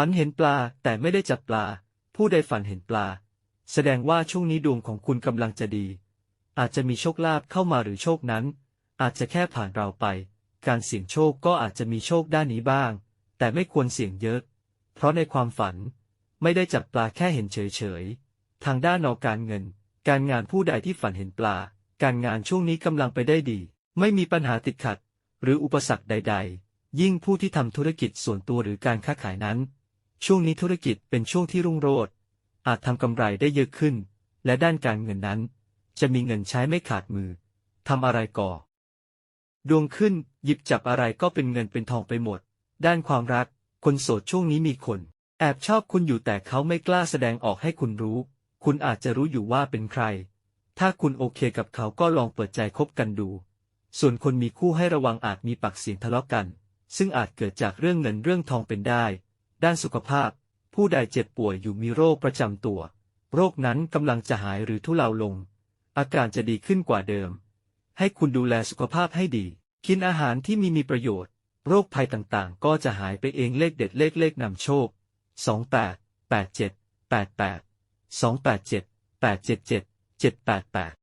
ฝันเห็นปลาแต่ไม่ได้จับปลา ผู้ใดฝันเห็นปลา แสดงว่าช่วงนี้ดวงของคุณกำลังจะดี อาจจะมีโชคลาภเข้ามาหรือโชคนั้น อาจจะแค่ผ่านเราไป การเสี่ยงโชคก็อาจจะมีโชคด้านนี้บ้าง แต่ไม่ควรเสี่ยงเยอะ เพราะในความฝัน ไม่ได้จับปลาแค่เห็นเฉยๆ ทางด้านนอกการเงิน การงานผู้ใดที่ฝันเห็นปลา การงานช่วงนี้กำลังไปได้ดี ไม่มีปัญหาติดขัด หรืออุปสรรคใด ๆ ยิ่งผู้ที่ทำธุรกิจส่วนตัวหรือการค้าขายนั้น ช่วงนี้ธุรกิจเป็นช่วงที่รุ่งโรจน์อาจทำกำไรได้เยอะขึ้น และด้านการเงินนั้น จะมีเงินใช้ไม่ขาดมือทำอะไรก่อ ดวงขึ้นหยิบจับอะไรก็เป็นเงินเป็นทองไปหมด ด้านความรัก คนโสดช่วงนี้มีคน แอบชอบคุณอยู่แต่เขาไม่กล้าแสดงออกให้คุณรู้ คุณอาจจะรู้อยู่ว่าเป็นใคร ถ้าคุณโอเคกับเขาก็ลองเปิดใจคบกันดู ส่วนคนมีคู่ให้ระวังอาจมีปากเสียงทะเลาะกัน ซึ่งอาจเกิดจากเรื่องเงินเรื่องทองเป็นได้ ด้านสุขภาพ ผู้ใดเจ็บป่วยอยู่มีโรคประจำตัว โรคนั้นกำลังจะหายหรือทุเลาลง อาการจะดีขึ้นกว่าเดิม ให้คุณดูแลสุขภาพให้ดี กินอาหารที่มีมีประโยชน์ โรคภัยต่างๆ ก็จะหายไปเองเลขเด็ดเลขเลขนำโชค 28 87 88 287 877 788